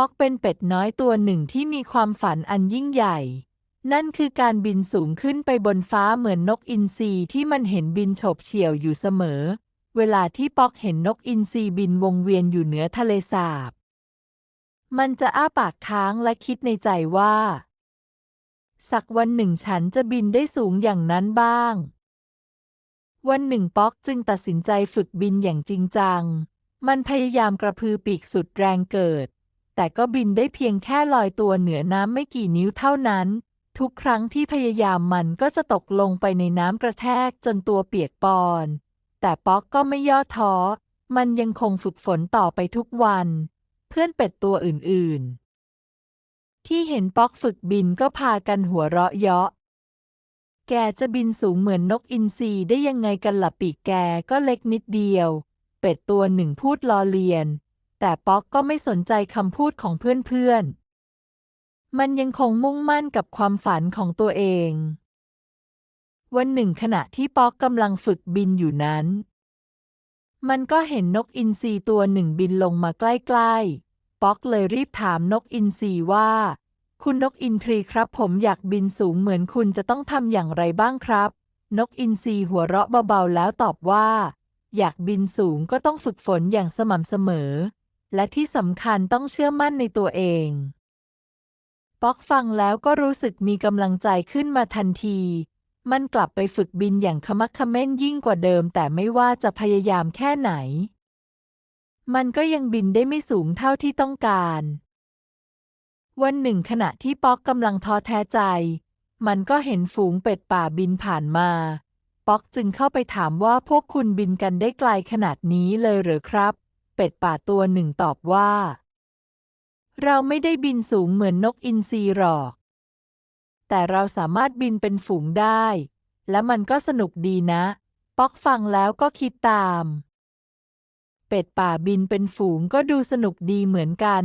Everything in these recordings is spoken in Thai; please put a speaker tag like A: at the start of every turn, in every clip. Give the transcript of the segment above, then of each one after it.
A: ป๊อกเป็นเป็ดน้อยตัวหนึ่งที่มีความฝันอันยิ่งใหญ่ นั่นคือการบินสูงขึ้นไปบนฟ้าเหมือนนกอินทรีที่มันเห็นบินโฉบเฉี่ยวอยู่เสมอ เวลาที่ป๊อกเห็นนกอินทรีบินวงเวียนอยู่เหนือทะเลสาบ มันจะอ้าปากค้างและคิดในใจว่า สักวันหนึ่งฉันจะบินได้สูงอย่างนั้นบ้าง วันหนึ่งป๊อกจึงตัดสินใจฝึกบินอย่างจริงจัง มันพยายามกระพือปีกสุดแรงเกิด แต่ก็บินได้เพียงแค่ลอยตัวเหนือน้ำไม่กี่นิ้วเท่านั้น ทุกครั้งที่พยายามมันก็จะตกลงไปในน้ำกระแทกจนตัวเปียกปอน แต่ป๊อกก็ไม่ย่อท้อ มันยังคงฝึกฝนต่อไปทุกวัน เพื่อนเป็ดตัวอื่นๆ ที่เห็นป๊อกฝึกบินก็พากันหัวเราะเยาะแกจะบินสูงเหมือนนกอินทรีได้ยังไงกันล่ะปีกแกก็เล็กนิดเดียว เป็ดตัวหนึ่งพูดล้อเลียน แต่ป๊อกก็ไม่สนใจคำพูดของเพื่อนๆ มันยังคงมุ่งมั่นกับความฝันของตัวเอง วันหนึ่งขณะที่ป๊อกกำลังฝึกบินอยู่นั้น มันก็เห็นนกอินทรีตัวหนึ่งบินลงมาใกล้ๆ ป๊อกเลยรีบถามนกอินทรีว่า คุณนกอินทรีครับ ผมอยากบินสูงเหมือนคุณจะต้องทำอย่างไรบ้างครับ นกอินทรีหัวเราะเบาๆแล้วตอบว่า อยากบินสูงก็ต้องฝึกฝนอย่างสม่ำเสมอ และที่สำคัญต้องเชื่อมั่นในตัวเอง ป๊อกฟังแล้วก็รู้สึกมีกำลังใจขึ้นมาทันที มันกลับไปฝึกบินอย่างขมักขม้นยิ่งกว่าเดิม แต่ไม่ว่าจะพยายามแค่ไหน มันก็ยังบินได้ไม่สูงเท่าที่ต้องการ วันหนึ่งขณะที่ป๊อกกำลังท้อแท้ใจ มันก็เห็นฝูงเป็ดป่าบินผ่านมาป๊อกจึงเข้าไปถามว่าพวกคุณบินกันได้ไกลขนาดนี้เลยหรือครับ เป็ดป่าตัวหนึ่งตอบว่า เราไม่ได้บินสูงเหมือนนกอินทรีหรอก แต่เราสามารถบินเป็นฝูงได้ และมันก็สนุกดีนะ ป๊อกฟังแล้วก็คิดตาม เป็ดป่าบินเป็นฝูงก็ดูสนุกดีเหมือนกัน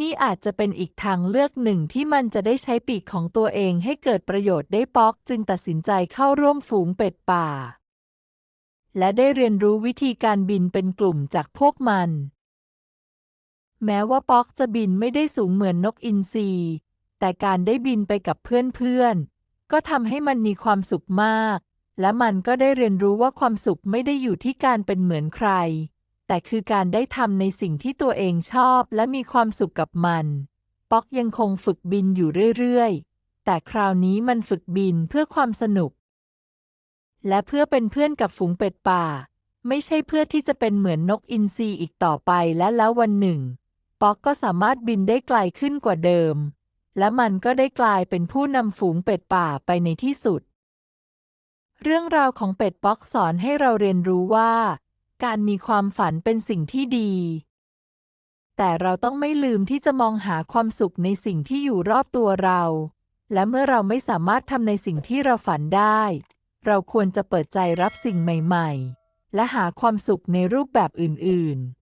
A: นี่อาจจะเป็นอีกทางเลือกหนึ่งที่มันจะได้ใช้ปีกของตัวเองให้เกิดประโยชน์ได้ป๊อกจึงตัดสินใจเข้าร่วมฝูงเป็ดป่า และได้เรียนรู้วิธีการบินเป็นกลุ่มจากพวกมัน แม้ว่าป๊อกจะบินไม่ได้สูงเหมือนนกอินทรีแต่การได้บินไปกับเพื่อนๆ ก็ทำให้มันมีความสุขมาก และมันก็ได้เรียนรู้ว่าความสุขไม่ได้อยู่ที่การเป็นเหมือนใคร แต่คือการได้ทำในสิ่งที่ตัวเองชอบและมีความสุขกับมัน ป๊อกยังคงฝึกบินอยู่เรื่อยๆ แต่คราวนี้มันฝึกบินเพื่อความสนุก และเพื่อเป็นเพื่อนกับฝูงเป็ดป่า ไม่ใช่เพื่อที่จะเป็นเหมือนนกอินทรีอีกต่อไปและแล้ววันหนึ่ง ป๊อกก็สามารถบินได้ไกลขึ้นกว่าเดิม และมันก็ได้กลายเป็นผู้นำฝูงเป็ดป่าไปในที่สุด เรื่องราวของเป็ดป๊อกสอนให้เราเรียนรู้ว่า การมีความฝันเป็นสิ่งที่ดี แต่เราต้องไม่ลืมที่จะมองหาความสุขในสิ่งที่อยู่รอบตัวเรา และเมื่อเราไม่สามารถทำในสิ่งที่เราฝันได้ เราควรจะเปิดใจรับสิ่งใหม่ ๆ และหาความสุขในรูปแบบอื่น ๆ